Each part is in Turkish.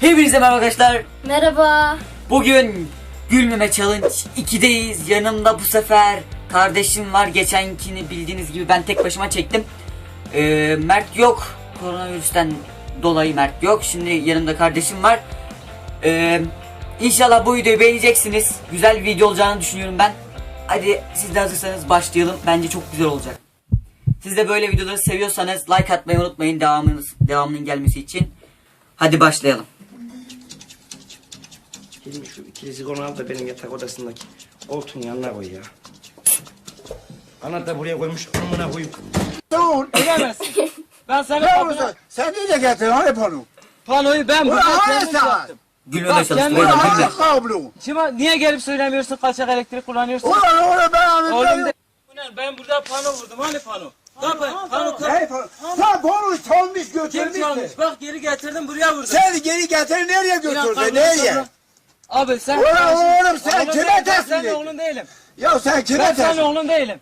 Hepinize merhaba arkadaşlar. Merhaba. Bugün Gülmeme Challenge 2'deyiz. Yanımda bu sefer kardeşim var. Geçenkini bildiğiniz gibi ben tek başıma çektim. Ee, Mert yok. Koronavirüsten dolayı Mert yok. Şimdi yanımda kardeşim var. Ee, inşallah bu videoyu beğeneceksiniz. Güzel bir video olacağını düşünüyorum ben. Hadi siz de hazırsanız başlayalım. Bence çok güzel olacak. Siz de böyle videoları seviyorsanız like atmayı unutmayın devamının, devamının gelmesi için. Hadi başlayalım. Hilmi şu ikili al da benim yatak odasındaki koltuğun yanına koy ya. Ana da buraya koymuş amına koyup. Dur. Bilemezsin. Ben senin Ne kapına olursa sen neyle getirdin hani panu? panoyu ben Ulan burada hani kendim sen? yaptım. Gülmeme Bak, çalıştım. kendi- Beyler, Ulan hangi kablo? Şimdi niye gelip söylemiyorsun kaçak elektrik kullanıyorsun? Ulan oğlum ben Oğlum anlatıyorum. de. Ulan ben burada pano vurdum hani pano? Ben pano kır. Hey panu. Sen panu çalmış Kim götürmüşsün. çalmış? Bak geri getirdim buraya vurdum. Sen geri getir nereye Ulan götürdün? Nereye? Abi sen... Ulan ben oğlum, sen kime değilim, ben teslim senin oğlun değilim. Ya sen Ben kime senin teslim? oğlun değilim.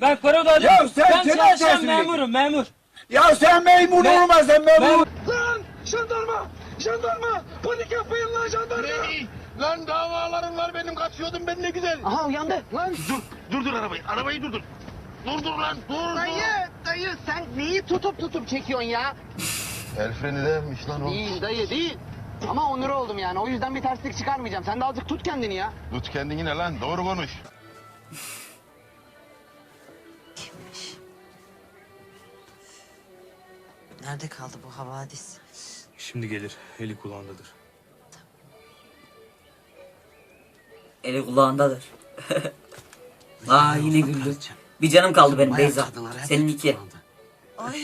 Ben koridorda... Ya sen ben kime çalışan teslim ettin? memurum memur. Ya sen memur Ben- olmazsın memur. Lan jandarma! Jandarma! Panik yapmayın lan jandarma! Lan davalarım var benim kaçıyordum ben ne güzel. Aha uyandı. Lan dur dur dur arabayı arabayı durdur. Dur dur lan dur Dayı, dayı sen neyi tutup tutup çekiyorsun ya? El freni değilmiş lan o. Değil dayı değil. Ama onur oldum yani. O yüzden bir terslik çıkarmayacağım. Sen de azıcık tut kendini ya. Tut kendini ne lan doğru konuş. Nerede kaldı bu havadis? Şimdi gelir. Eli kulağındadır. Eli kulağındadır. Aa yine güldü. Bir canım kaldı benim Beyza. Senin iki. Ay.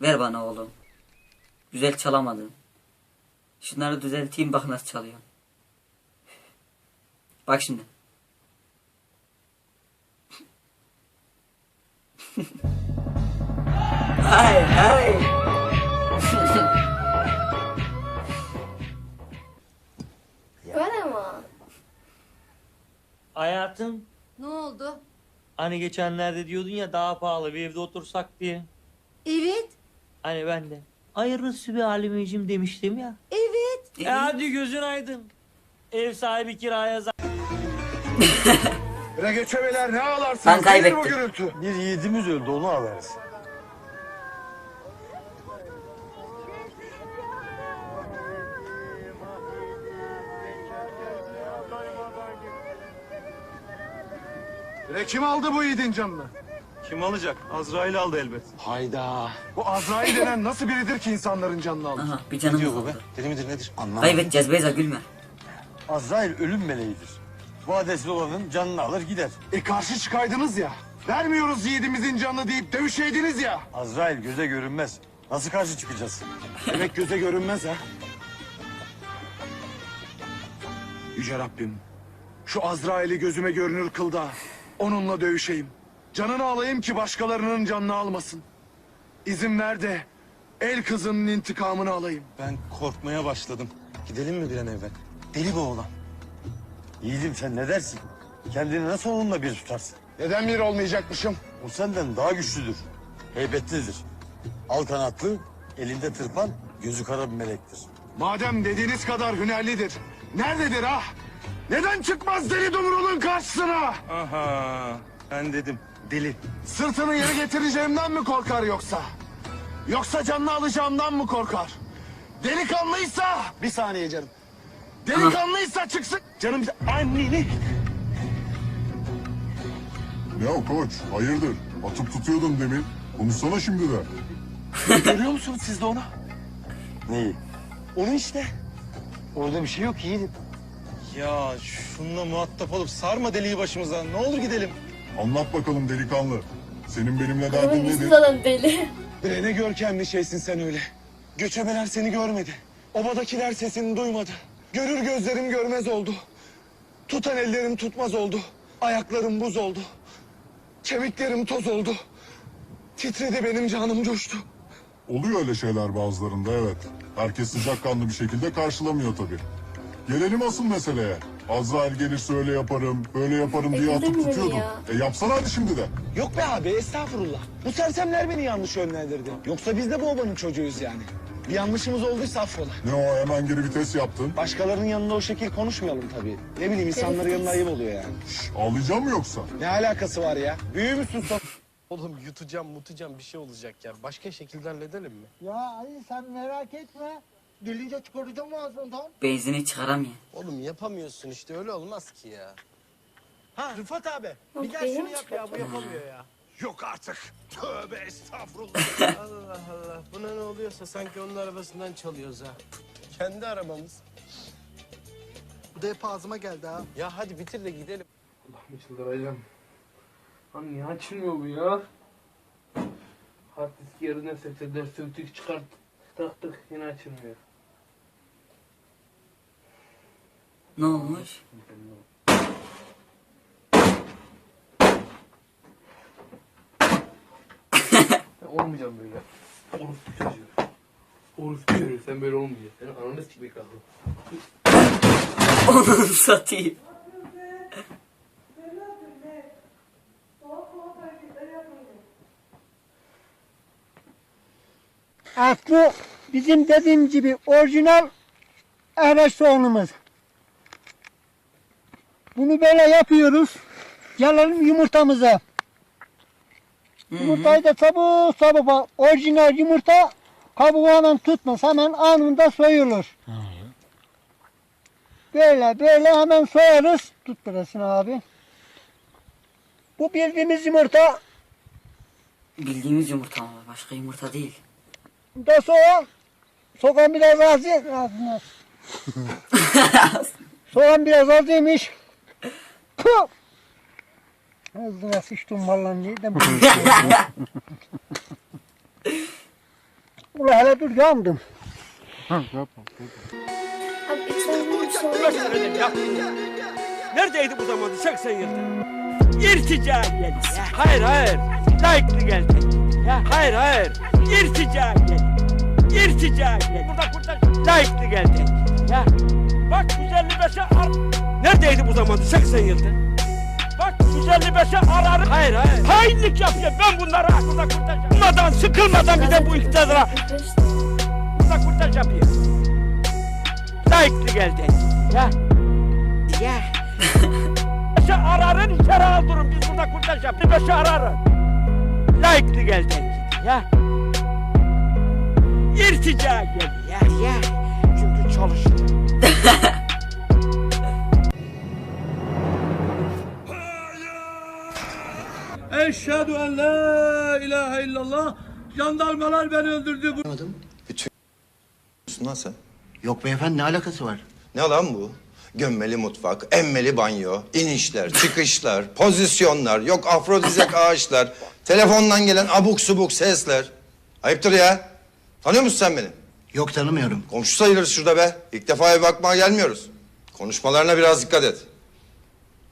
Ver bana oğlum. Güzel çalamadın. Şunları düzelteyim bak nasıl çalıyor. Bak şimdi. hay Hayatım Ne oldu? hani geçenlerde diyordun ya daha pahalı bir evde otursak diye. Evet, Hani ben de. Hayırlısı bir halimeciğim demiştim ya. evet. E hadi gözün aydın. Ev sahibi kiraya zam- Bre göçebeler ne ağlarsınız? Ben kaybettim. Nedir bu gürültü? Bir yiğidimiz öldü onu alırız. Bre kim aldı bu yiğidin canını? Kim alacak? Azrail aldı elbet. Hayda. Bu Azrail denen nasıl biridir ki insanların canını alır? Aha bir canım kaldı. Deli midir nedir? Anlamadım. Kaybedeceğiz Beyza gülme. Azrail ölüm meleğidir. Bu adesli olanın canını alır gider. E karşı çıkaydınız ya. Vermiyoruz yiğidimizin canını deyip dövüşeydiniz ya. Azrail göze görünmez. Nasıl karşı çıkacağız? Demek göze görünmez ha. Yüce Rabbim, şu Azrail'i gözüme görünür kıl da onunla dövüşeyim. Canını alayım ki başkalarının canını almasın. İzin ver de el kızının intikamını alayım. Ben korkmaya başladım. Gidelim mi bir an evvel? Deli bu oğlan. Yiğidim sen ne dersin? Kendini nasıl onunla bir tutarsın? Neden bir olmayacakmışım? O senden daha güçlüdür. Heybetlidir. Al kanatlı, elinde tırpan, gözü kara bir melektir. Madem dediğiniz kadar hünerlidir, nerededir ha? Neden çıkmaz deli dumrulun karşısına? Aha, ben dedim. Deli. Sırtını yere getireceğimden mi korkar yoksa? Yoksa canını alacağımdan mı korkar? Delikanlıysa... Bir saniye canım. Delikanlıysa çıksın. Canım bir anneni. Ya koç hayırdır? Atıp tutuyordun demin. Konuşsana şimdi de. Görüyor musunuz siz de onu? Neyi? Onu işte. Orada bir şey yok yiğidim. Ya şununla muhatap olup sarma deliği başımıza. Ne olur gidelim. Anlat bakalım delikanlı. Senin benimle derdin Adamın nedir? falan deli. Bre ne görkemli şeysin sen öyle. Göçebeler seni görmedi. Obadakiler sesini duymadı. Görür gözlerim görmez oldu. Tutan ellerim tutmaz oldu. Ayaklarım buz oldu. Kemiklerim toz oldu. Titredi benim canım coştu. Oluyor öyle şeyler bazılarında evet. Herkes sıcakkanlı bir şekilde karşılamıyor tabii. Gelelim asıl meseleye. Azrail gelirse öyle yaparım, böyle yaparım diye atıp Ekledim beni tutuyordun. ya. E yapsana hadi şimdi de. Yok be abi estağfurullah. Bu sersemler beni yanlış yönlendirdi. Yoksa biz de bu obanın çocuğuyuz yani. Bir yanlışımız olduysa affola. Ne o hemen geri vites yaptın. Başkalarının yanında o şekil konuşmayalım tabii. Ne bileyim insanların yanında ayıp oluyor yani. Şş, ağlayacağım mı yoksa? Ne alakası var ya? Büyü müsün sen? Oğlum yutacağım mutacağım bir şey olacak ya. Başka şekilde halledelim mi? Ya Ali sen merak etme. Gelince çıkaracağım ağzından. Benzini çıkaramıyor. Oğlum yapamıyorsun işte öyle olmaz ki ya. Ha Rıfat abi. Bir gel şunu yap ya bu yapamıyor ya. Yok artık. Tövbe estağfurullah. Allah Allah. Buna ne oluyorsa sanki onun arabasından çalıyoruz ha. Kendi arabamız. Bu da hep ağzıma geldi ha. Ya hadi bitir de gidelim. Allah'ım çıldıracağım. Lan niye açılmıyor bu ya? Hard disk yerine 84 söktük çıkart. Taktık yine açılmıyor. Ne olmuş? Olmayacağım böyle. Orospu çocuğu. Orospu çocuğu sen böyle olmayacaksın. Senin ananı sikmek lazım. Onu satayım. Aslı bizim dediğim gibi orijinal Eres soğanımız. Bunu böyle yapıyoruz. Gelelim yumurtamıza. Yumurtayı da sabuk bak. Orijinal yumurta kabuğundan tutmaz. Hemen anında soyulur. Böyle böyle hemen soyarız. Tut burasını abi. Bu bildiğimiz yumurta Bildiğimiz yumurta ama başka yumurta değil. da soğan. Soğan biraz az. Soğan biraz az yemiş. Ağzına sıçtım vallahi ya? Ulan hele dur yandım. Abi bir. Neredeydi bu zamanda 80 yılda? İrtica geldi. Hayır hayır. Layıklı geldi. Ya hayır hayır. İrtica geldi. İrtica geldi. Burada burada layıklı geldi. Ya bak 155'e ar... Neredeydi bu zamanda 80 yılda? Bak 155'e arar. Hayır hayır. Hainlik yapıyor. Ben bunları aklımda kurtaracağım. Sıkılmadan sıkılmadan bir de bu iktidara burada kurtar yapıyor. Layıklı geldi. Ya. Ya. Beşe ararın içeri aldırın biz burada kurtar yapıyor. Beşe ararın. Layıklı geldi. Ya. İrtica geldi. Ya ya. Çünkü çalışıyor. Eşhedü en la ilahe illallah. Jandarmalar beni öldürdü. Lan sen. Yok beyefendi ne alakası var? Ne lan bu? Gömmeli mutfak, emmeli banyo, inişler, çıkışlar, pozisyonlar, yok afrodizyak ağaçlar, telefondan gelen abuk subuk sesler. Ayıptır ya. Tanıyor musun sen beni? Yok tanımıyorum. Komşu sayılırız şurada be. İlk defa eve bakmaya gelmiyoruz. Konuşmalarına biraz dikkat et.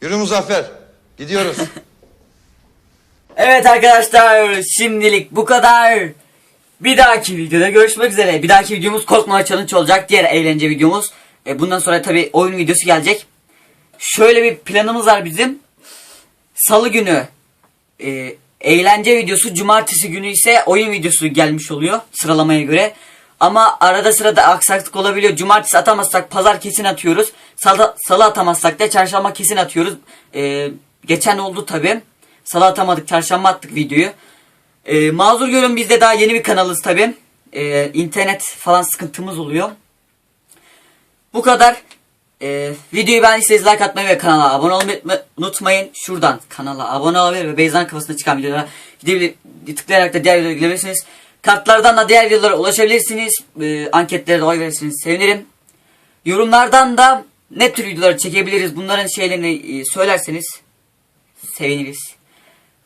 Yürü Muzaffer. Gidiyoruz. Evet arkadaşlar şimdilik bu kadar. Bir dahaki videoda görüşmek üzere. Bir dahaki videomuz korkma challenge olacak. Diğer eğlence videomuz. E, bundan sonra tabi oyun videosu gelecek. Şöyle bir planımız var bizim. Salı günü e, eğlence videosu, cumartesi günü ise oyun videosu gelmiş oluyor sıralamaya göre. Ama arada sırada aksaklık olabiliyor. Cumartesi atamazsak pazar kesin atıyoruz. Salı, salı atamazsak da çarşamba kesin atıyoruz. E, geçen oldu tabi. Salı atamadık, çarşamba attık videoyu. E, mazur görün biz de daha yeni bir kanalız tabi. E, internet falan sıkıntımız oluyor. Bu kadar. Ee, videoyu beğendiyseniz like atmayı ve kanala abone olmayı unutma- unutmayın. Şuradan kanala abone olabilir ve Beyza'nın kafasına çıkan videolara gidebilir, tıklayarak da diğer videolara gidebilirsiniz. Kartlardan da diğer videolara ulaşabilirsiniz. Ee, anketlere de oy verirsiniz. Sevinirim. Yorumlardan da ne tür videoları çekebiliriz bunların şeylerini e, söylerseniz seviniriz.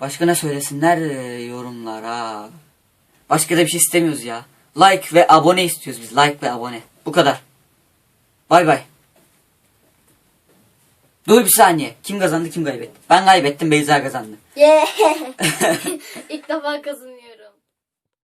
Başka ne söylesinler e, yorumlara. Başka da bir şey istemiyoruz ya. Like ve abone istiyoruz biz. Like ve abone. Bu kadar. Bay bay. Dur bir saniye. Kim kazandı kim kaybetti? Ben kaybettim Beyza kazandı. Yeah. İlk defa kazanıyorum.